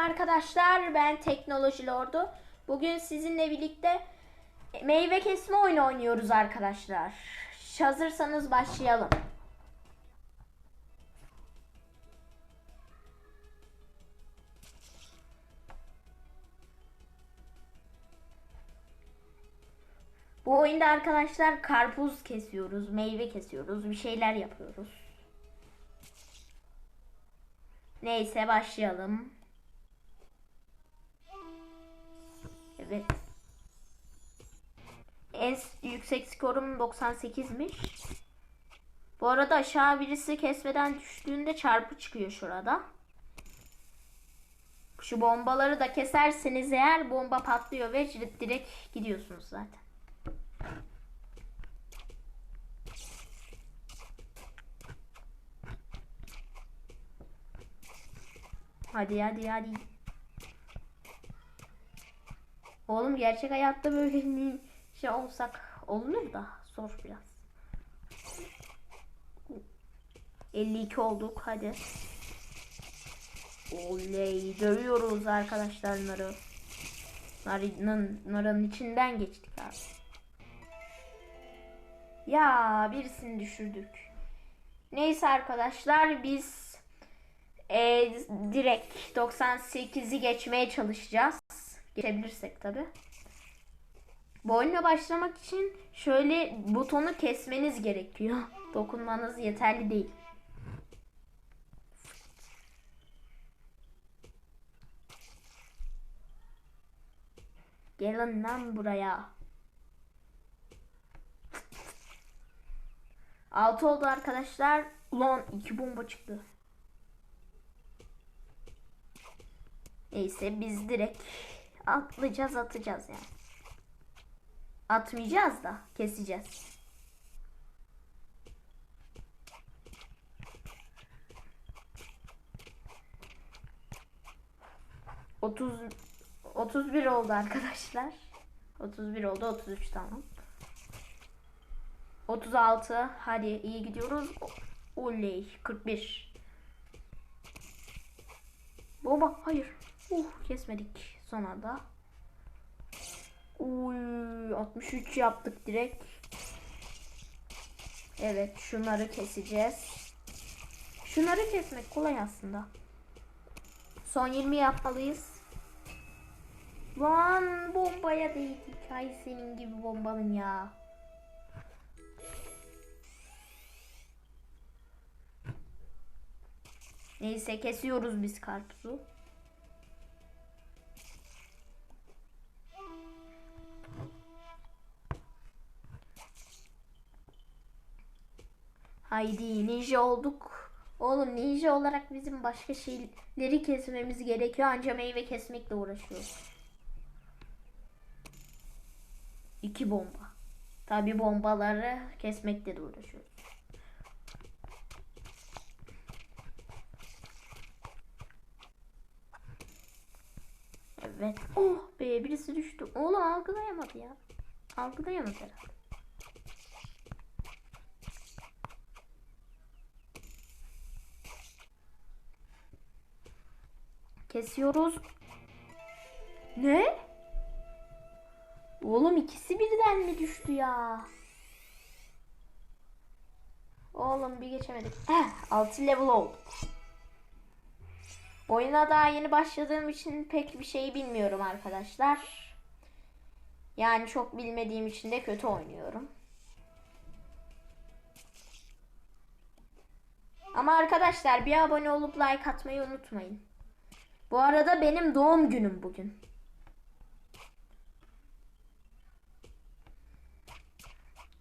arkadaşlar ben Teknoloji Lordu. Bugün sizinle birlikte meyve kesme oyunu oynuyoruz arkadaşlar. Hazırsanız başlayalım. Bu oyunda arkadaşlar karpuz kesiyoruz, meyve kesiyoruz, bir şeyler yapıyoruz. Neyse başlayalım. Evet. En yüksek skorum 98'miş. Bu arada aşağı birisi kesmeden düştüğünde çarpı çıkıyor şurada. Şu bombaları da keserseniz eğer bomba patlıyor ve direkt gidiyorsunuz zaten. Hadi hadi hadi. Oğlum gerçek hayatta böyle şey olsak olunur da zor biraz. 52 olduk hadi. Oley dövüyoruz arkadaşlar narı. Narın, narın içinden geçtik abi. Ya birisini düşürdük. Neyse arkadaşlar biz e, direkt 98'i geçmeye çalışacağız. Geçebilirsek tabi. Bu oyuna başlamak için şöyle butonu kesmeniz gerekiyor. Dokunmanız yeterli değil. Gelin lan buraya. Altı oldu arkadaşlar. Ulan iki bomba çıktı. Neyse biz direkt atlayacağız atacağız yani. Atmayacağız da keseceğiz. Otuz 31 oldu arkadaşlar. 31 oldu 33 tamam. 36 hadi iyi gidiyoruz. Oley 41. Baba hayır. Uh kesmedik son anda. Uy 63 yaptık direkt. Evet şunları keseceğiz. Şunları kesmek kolay aslında. Son 20 yapmalıyız. Lan bombaya değdik. Ay senin gibi bombanın ya. Neyse kesiyoruz biz karpuzu. Haydi ninja olduk. Oğlum ninja olarak bizim başka şeyleri kesmemiz gerekiyor. Anca meyve kesmekle uğraşıyoruz. İki bomba. Tabi bombaları kesmekle de uğraşıyoruz. Evet. Oh be birisi düştü. Oğlum algılayamadı ya. Algılayamadı herhalde. Kesiyoruz. Ne? Oğlum ikisi birden mi düştü ya? Oğlum bir geçemedik. Eh 6 level olduk. Oyuna daha yeni başladığım için pek bir şey bilmiyorum arkadaşlar. Yani çok bilmediğim için de kötü oynuyorum. Ama arkadaşlar bir abone olup like atmayı unutmayın. Bu arada benim doğum günüm bugün.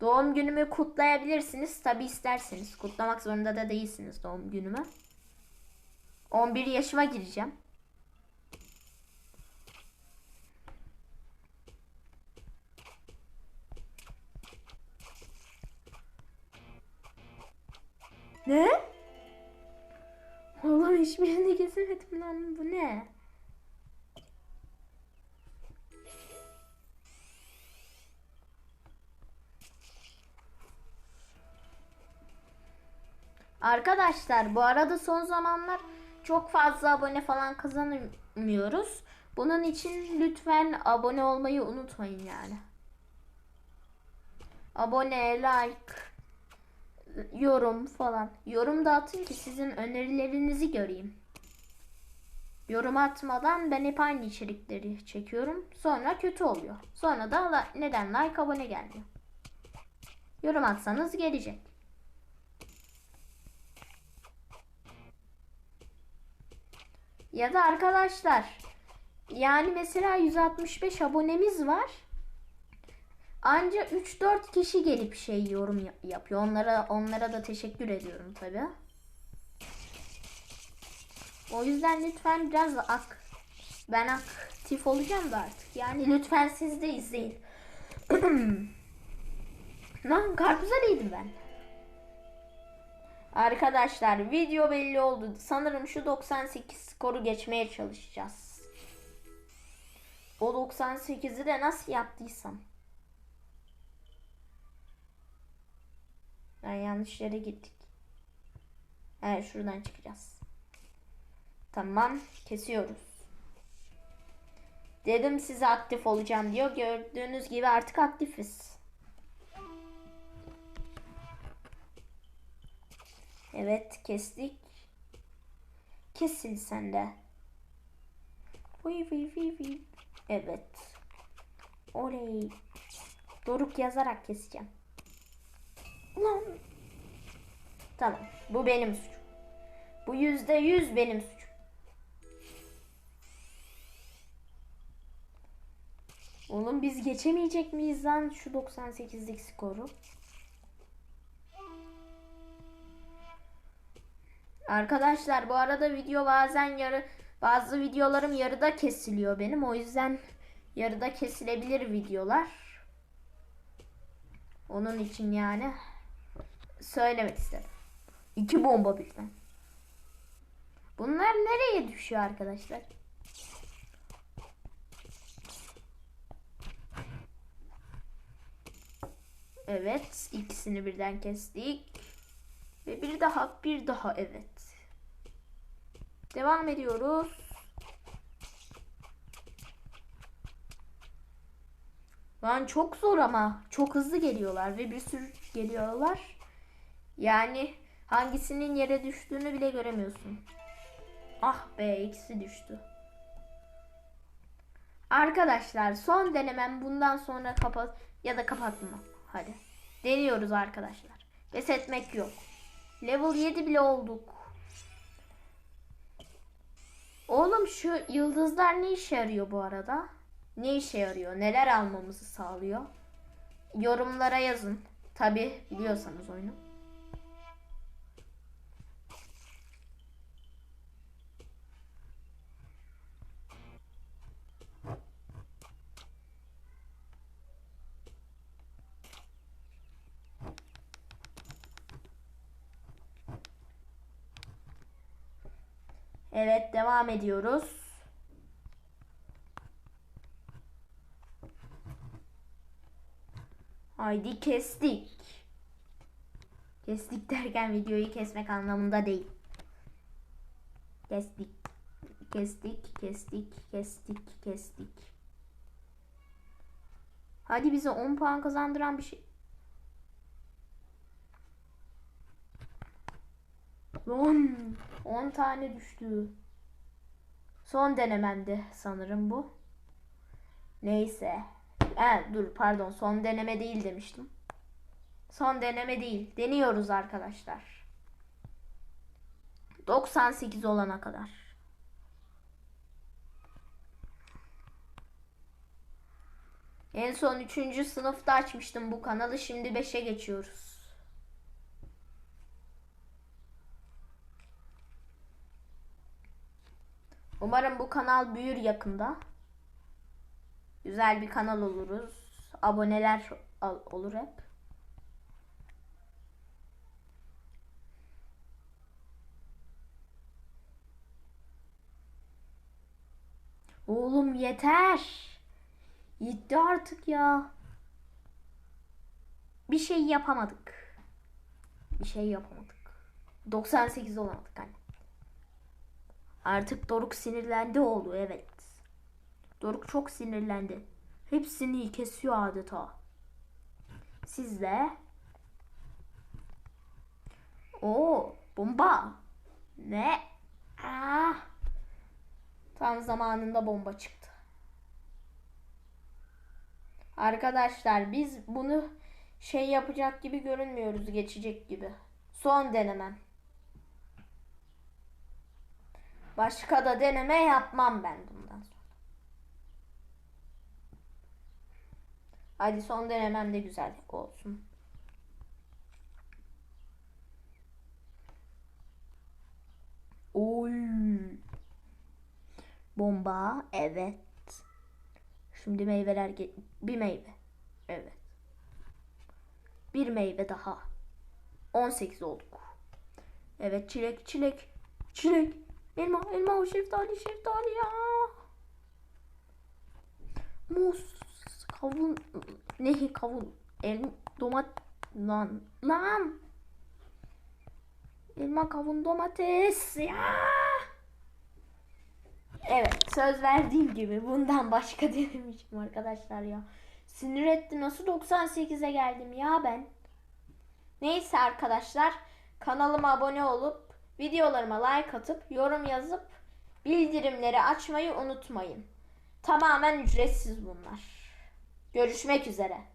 Doğum günümü kutlayabilirsiniz tabi isterseniz. Kutlamak zorunda da değilsiniz doğum günümü. 11 yaşıma gireceğim. Ne? Oğlum hiçbirini kesemedim lan bu ne? Arkadaşlar bu arada son zamanlar çok fazla abone falan kazanamıyoruz. Bunun için lütfen abone olmayı unutmayın yani. Abone, like, yorum falan. Yorum da atın ki sizin önerilerinizi göreyim. Yorum atmadan ben hep aynı içerikleri çekiyorum. Sonra kötü oluyor. Sonra da neden like abone gelmiyor. Yorum atsanız gelecek. Ya da arkadaşlar yani mesela 165 abonemiz var. Anca 3-4 kişi gelip şey yorum ya- yapıyor. Onlara onlara da teşekkür ediyorum tabi. O yüzden lütfen biraz ak ben aktif olacağım da artık. Yani lütfen siz de izleyin. Lan karpuza değdim ben. Arkadaşlar video belli oldu. Sanırım şu 98 skoru geçmeye çalışacağız. O 98'i de nasıl yaptıysam. Ben yanlış yere gittik. Evet şuradan çıkacağız. Tamam kesiyoruz. Dedim size aktif olacağım diyor. Gördüğünüz gibi artık aktifiz. Evet kestik. Kesil sen de. Vıy vıy vıy vıy. Evet. Oley. Doruk yazarak keseceğim. Ulan. Tamam. Bu benim suçum. Bu yüzde yüz benim suçum. Oğlum biz geçemeyecek miyiz lan şu 98'lik skoru? Arkadaşlar bu arada video bazen yarı bazı videolarım yarıda kesiliyor benim. O yüzden yarıda kesilebilir videolar. Onun için yani söylemek istedim. İki bomba birden. Bunlar nereye düşüyor arkadaşlar? Evet, ikisini birden kestik. Ve bir daha, bir daha evet. Devam ediyoruz. Lan çok zor ama çok hızlı geliyorlar ve bir sürü geliyorlar. Yani hangisinin yere düştüğünü bile göremiyorsun. Ah be ikisi düştü. Arkadaşlar son denemem bundan sonra kapat ya da kapatma. Hadi. Deniyoruz arkadaşlar. Pes etmek yok. Level 7 bile olduk. Oğlum şu yıldızlar ne işe yarıyor bu arada? Ne işe yarıyor? Neler almamızı sağlıyor? Yorumlara yazın. Tabi biliyorsanız oyunu. Evet devam ediyoruz. Haydi kestik. Kestik derken videoyu kesmek anlamında değil. Kestik. Kestik, kestik, kestik, kestik. Hadi bize 10 puan kazandıran bir şey. Lan 10 tane düştü. Son denememdi sanırım bu. Neyse. He, dur pardon son deneme değil demiştim. Son deneme değil. Deniyoruz arkadaşlar. 98 olana kadar. En son 3. sınıfta açmıştım bu kanalı. Şimdi 5'e geçiyoruz. Umarım bu kanal büyür yakında. Güzel bir kanal oluruz. Aboneler olur hep. Oğlum yeter. Yetti artık ya. Bir şey yapamadık. Bir şey yapamadık. 98 olamadık hani. Artık Doruk sinirlendi oldu evet. Doruk çok sinirlendi. Hepsini kesiyor adeta. Siz de Oo, bomba. Ne? Ah. Tam zamanında bomba çıktı. Arkadaşlar biz bunu şey yapacak gibi görünmüyoruz geçecek gibi. Son denemem. Başka da deneme yapmam ben bundan sonra. Hadi son denemem de güzel olsun. Oy. Bomba evet. Şimdi meyveler bir meyve. Evet. Bir meyve daha. 18 olduk. Evet çilek çilek. Çilek. Elma elma şeftali şeftali ya. Muz. Kavun. Ne kavun. El, domat. Lan. Lan. Elma kavun domates. Ya. Evet söz verdiğim gibi bundan başka denemişim arkadaşlar ya. Sinir etti nasıl 98'e geldim ya ben. Neyse arkadaşlar kanalıma abone olup videolarıma like atıp yorum yazıp bildirimleri açmayı unutmayın. Tamamen ücretsiz bunlar. Görüşmek üzere.